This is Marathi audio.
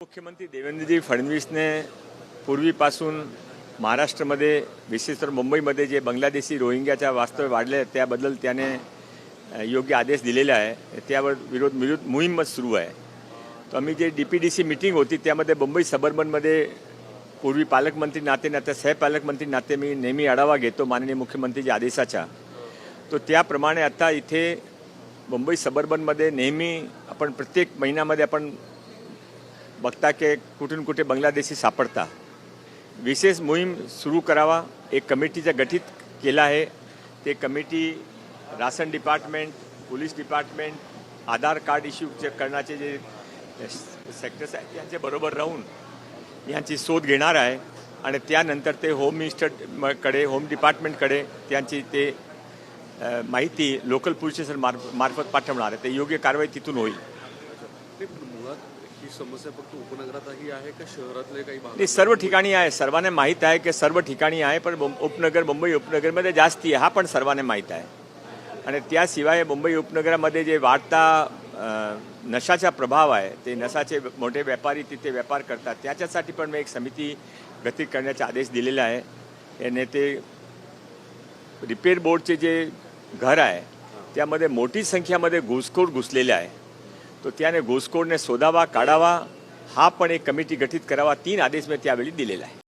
मुख्यमंत्री देवेंद्रजी फडणवीसने पूर्वीपासून महाराष्ट्रामध्ये विशेष तर मुंबईमध्ये जे बांगलादेशी रोहिंग्याच्या वास्तव्य वाढले त्याबद्दल त्याने योग्य आदेश दिलेला आहे. त्यावर विरोध विरोध मोहीमच सुरू आहे. तर आम्ही जे D P D C meeting होती त्यामध्ये मुंबई सबर्बनमध्ये पूर्वी पालकमंत्री नाते नाते सहपालकमंत्री नाते मी नेहमी आढावा घेतो माननीय मुख्यमंत्रीच्या आदेशाचा. तो त्याप्रमाणे आता इथे मुंबई सबर्बनमध्ये नेहमी आपण प्रत्येक महिन्यामध्ये आपण बघता की कुठून कुठे बांगलादेशी सापडता. विशेष मोहीम सुरू करावा एक कमिटीचं गठीत केलं आहे. ते committee ration department police department Aadhaar card issue करण्याचे जे सेक्टर्स आहेत यांच्या बरोबर राहून यांची शोध घेणार आहे. आणि त्यानंतर ते होम मिनिस्टरकडे होम डिपार्टमेंटकडे त्यांची ते माहिती लोकल पोलीस स्टेशन मार्फ मार्फत पाठवणार आहे. ते योग्य कारवाई तिथून होईल. ते ही समस्या फक्त उपनगरातही आहे का शहरातले काही भाग सर्व ठिकाणी आहे. सर्वांना माहीत आहे की सर्व ठिकाणी आहे पण उपनगर मुंबई उपनगरमध्ये जास्ती आहे. हा पण सर्वांना माहीत आहे. आणि त्याशिवाय मुंबई उपनगरामध्ये जे वाढता नशाचा प्रभाव आहे ते नशाचे मोठे व्यापारी तिथे व्यापार करतात. त्याच्यासाठी पण मी एक समिती गठीत करण्याचे आदेश दिलेले आहे. हे नेते रिपेअर बोर्डचे जे घर आहे त्यामध्ये मोठी संख्यामध्ये घुसखोर घुसलेले आहे. तो त्याने घुसखोरने शोधावा काढावा हा पण एक कमिटी गठीत करावा तीन आदेश मी त्यावेळी दिलेला आहे